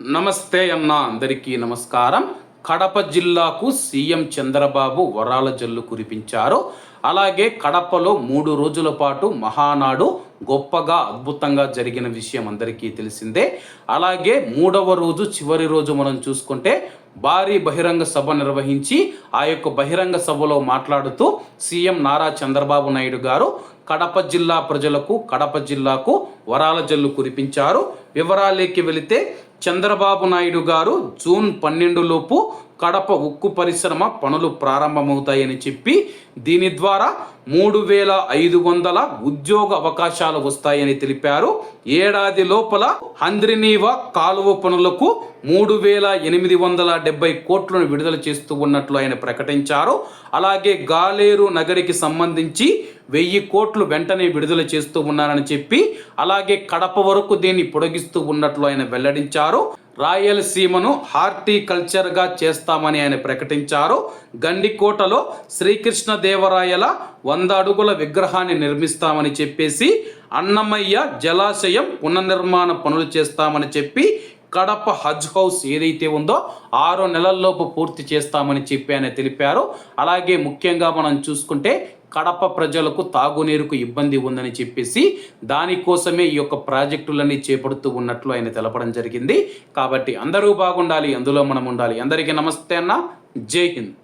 నమస్తే అన్న అందరికీ నమస్కారం. కడప జిల్లాకు సీఎం చంద్రబాబు వరాల జల్లు కురిపించారు. అలాగే కడపలో మూడు రోజుల పాటు మహానాడు గొప్పగా అద్భుతంగా జరిగిన విషయం అందరికీ తెలిసిందే. అలాగే మూడవ రోజు చివరి రోజు మనం చూసుకుంటే భారీ బహిరంగ సభ నిర్వహించి ఆ యొక్క బహిరంగ సభలో మాట్లాడుతూ సీఎం నారా చంద్రబాబు నాయుడు గారు కడప జిల్లా ప్రజలకు కడప జిల్లాకు వరాల జల్లు కురిపించారు. వివరాలేకి వెళితే చంద్రబాబు నాయుడు గారు జూన్ పన్నెండు లోపు కడప ఉక్కు పరిశ్రమ పనులు ప్రారంభమవుతాయని చెప్పి దీని ద్వారా మూడు వేల ఐదు వందల ఉద్యోగ అవకాశాలు వస్తాయని తెలిపారు. ఏడాది లోపల హంద్రినీవ కాలువ పనులకు మూడు వేల ఎనిమిది వందల డెబ్బై కోట్లను విడుదల చేస్తూ ఉన్నట్లు ఆయన ప్రకటించారు. అలాగే గాలేరు నగరికి సంబంధించి వెయ్యి కోట్లు వెంటనే విడుదల చేస్తూ ఉన్నారని చెప్పి అలాగే కడప వరకు దీన్ని పొడిగిస్తూ ఉన్నట్లు ఆయన వెల్లడించారు. రాయలసీమను హార్టికల్చర్గా చేస్తామని ఆయన ప్రకటించారు. గండికోటలో శ్రీకృష్ణదేవరాయల వంద అడుగుల విగ్రహాన్ని నిర్మిస్తామని చెప్పేసి అన్నమయ్య జలాశయం పునర్నిర్మాణ పనులు చేస్తామని చెప్పి కడప హజ్ హౌస్ ఏదైతే ఉందో ఆరు నెలల్లోపు పూర్తి చేస్తామని చెప్పి ఆయన తెలిపారు. అలాగే ముఖ్యంగా మనం చూసుకుంటే కడప ప్రజలకు తాగునీరుకు ఇబ్బంది ఉందని చెప్పేసి దానికోసమే ఈ యొక్క ప్రాజెక్టులన్నీ చేపడుతూ ఉన్నట్లు ఆయన తెలపడం జరిగింది. కాబట్టి అందరూ బాగుండాలి అందులో మనం ఉండాలి. అందరికీ నమస్తే అన్న. జై హింద్.